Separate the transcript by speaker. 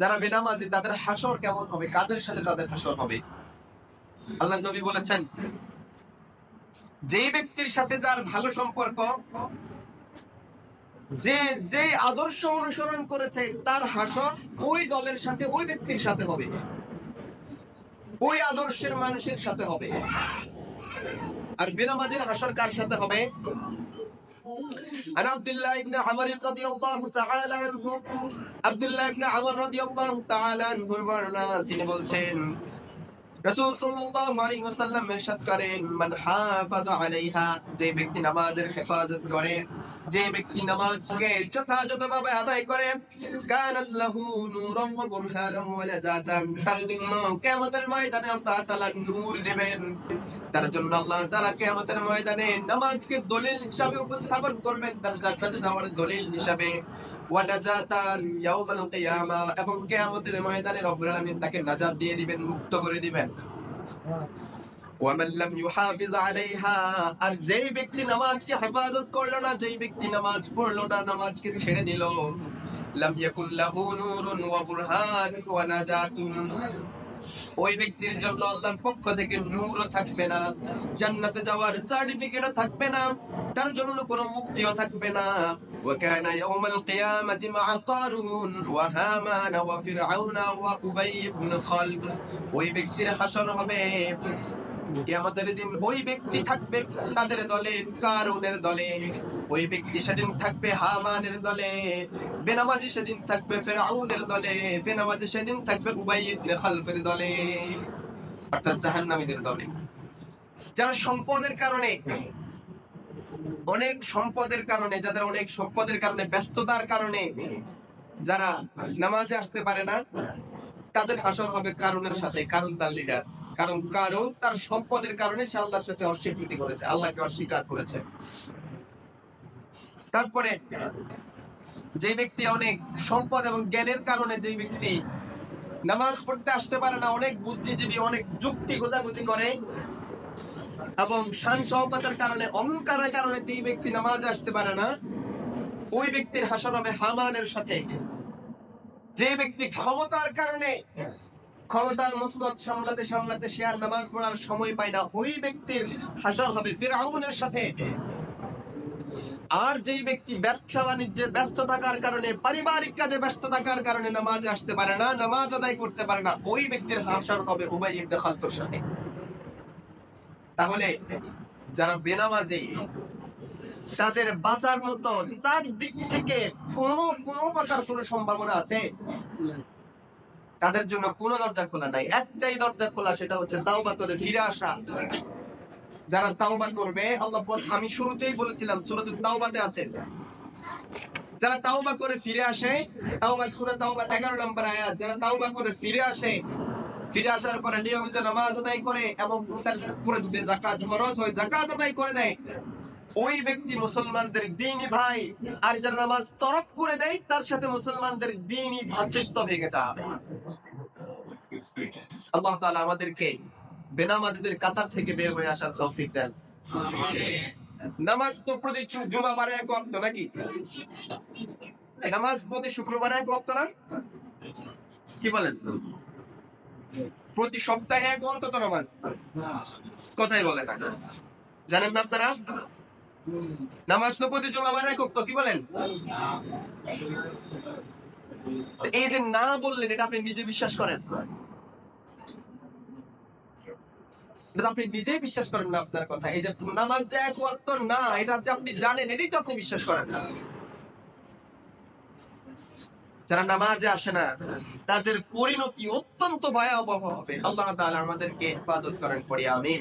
Speaker 1: যারা বেনামাজি, তাদের হাসর কেমন হবে? কাদের সাথে তাদের হাসর হবে? আল্লাহ নবী বলেছেন, যেই ব্যক্তির সাথে যার ভালো সম্পর্ক, যে যে আদর্শ অনুসরণ করেছে, তার হাসর ওই দলের সাথে, ওই ব্যক্তির সাথে হবে। ওই আদর্শের মানুষের সাথে হবে। আর বেনামাজির হাসর কার সাথে হবে? عن عبد الله بن عمر رضي الله تعالى عنه عبد الله بن عمر رضي الله تعالى عنه বর্ণনা তিনি বলছেন রাসূল সাল্লাল্লাহু আলাইহি ওয়াসাল্লাম ইরশাদ করেন, মান হাফাযা আলাইহা যে ব্যক্তি নামাজের হেফাজত করে, যে ব্যক্তি নামাজকে যথাযথভাবে আদায় করে, কানাত লাহু ওয়া ওয়া নাজাতান তার জন্য কিয়ামতের ময়দানে আল্লাহ তাআলা নূর দেবেন। তার জন্য আল্লাহ তাআলা কিয়ামতের ময়দানে নামাজকে দলিল হিসাবে উপস্থাপন করবেন, তার জান্নাতে যাওয়ার দলিল হিসাবে। ওয়া নাজাতান ইয়াউমাল কিয়ামা এবং কিয়ামতের ময়দানে রব্বুল আলামিন তাকে নাজাত দিয়ে দিবেন, মুক্ত করে দিবেন। আর ব্যক্তি নামাজকে হেফাজত করল না, যেই ব্যক্তি নামাজ পড়ল না, নামাজকে ছেড়ে দিল। ওই ব্যক্তির জন্য আল্লাহর পক্ষ থেকে নূরও থাকবে না, জান্নাতে যাওয়ার সার্টিফিকেটও থাকবে না, তার জন্য কোনো মুক্তিও থাকবে না। وكان يوم القيامة مع قارون وهامان وفرعون وأبي بن خلف ওই ব্যক্তির হাসর হবে কিয়ামতের দিন ওই ব্যক্তি থাকবে তাদের দলে কারুনের দলে ওই ব্যক্তি সেদিন থাকবে হামানের দলে বেনামাজি সেদিন থাকবে ফেরাউনের দলে বেনামাজি সেদিন থাকবে উবাই ইবনে খালফের দলে অর্থাৎ জাহান্নামীদের দলে যারা সম্পদের কারণে অনেক সম্পদের কারণে, যাদের অনেক সম্পদের কারণে, ব্যস্ততার কারণে যারা নামাজে আসতে পারে না, তাদের হাসর হবে কারণের সাথে কারণ তার লিডার কারণ কারণ তার সম্পদের কারণে সে আল্লাহর সাথে অস্বীকৃতি করেছে, আল্লাহকে অস্বীকার করেছে। তারপরে যে ব্যক্তি অনেক সম্পদ এবং জ্ঞানের কারণে যে ব্যক্তি নামাজ পড়তে আসতে পারে না, অনেক বুদ্ধিজীবী, অনেক যুক্তি খোঁজাখুঁজি করে এবং শান শওকতের কারণে, অহংকারের কারণে যে ব্যক্তি নামাজে আসতে পারে না, ওই ব্যক্তির হাসন হবে হামানের সাথে। যে ব্যক্তি ক্ষমতার কারণে ক্ষমতার মসনদ সামলাতে সামলাতে সে আর নামাজ পড়ার সময় পায় না, ওই ব্যক্তির হাসর হবে ফিরআউনের সাথে। আর যেই ব্যক্তি ব্যবসা বাণিজ্যে ব্যস্ত থাকার কারণে, পারিবারিক কাজে ব্যস্ত থাকার কারণে নামাজে আসতে পারে না, নামাজ আদায় করতে পারে না, ওই ব্যক্তির হাসর হবে উবাই ইবনে খালফের সাথে। তাহলে যারা বেনামাজি তাদের বাঁচার মতো চার দিক থেকে কোনো কোনো প্রকার কোনো সম্ভাবনা আছে? তাদের জন্য কোনো দরজা খোলা নাই। একটাই দরজা খোলা সেটা হচ্ছে তাওবা করে ফিরে আসা। যারা তাওবা করবে আল্লাহ আমি শুরুতেই বলেছিলাম সূরাতুত তাওবাতে আছে। যারা তাওবা করে ফিরে আসে তাওবা সূরা তাওবা 11 নম্বর আয়াত যারা তাওবা করে ফিরে আসে ফিরে আসার পরে নিয়মিত নামাজ আদায় করে এবং তার পুরো যদি যাকাত খরচ হয়, যাকাত আদায় করে দেয় ওই ব্যক্তি মুসলমানদের দিনই ভাই, আর যারা নামাজ তরক করে দেয়, তার সাথে মুসলমানদের দিনই ভাতৃত্ব ভেঙে যাবে আল্লাহ তাআলা আমাদেরকে বেনামাজিদের কাতার থেকে বের হয়ে আসার তৌফিক দেন। নামাজ তো প্রতি জুমাবারে এক ওয়াক্ত নাকি? নামাজ প্রতি শুক্রবারে এক ওয়াক্ত না? কি বলেন? প্রতি সপ্তাহে এক অন্তত নামাজ। কথাই বলে না। জানেন না আপনারা? নামাজ তো প্রতি জুমাবারে এক ওয়াক্ত কি বলেন? এই যে না বললেন, এটা আপনি নিজে বিশ্বাস করেন? এটা আপনি নিজেই বিশ্বাস করেন না আপনার কথা। এই যে নামাজ যে এক না, এটা যে আপনি জানেন, এটাই তো আপনি বিশ্বাস করেন না। যারা নামাজে আসে না, তাদের পরিণতি অত্যন্ত ভয়াবহ হবে। আল্লাহ তাআলা আমাদেরকে হেফাজত করেন পড়ি, আমিন।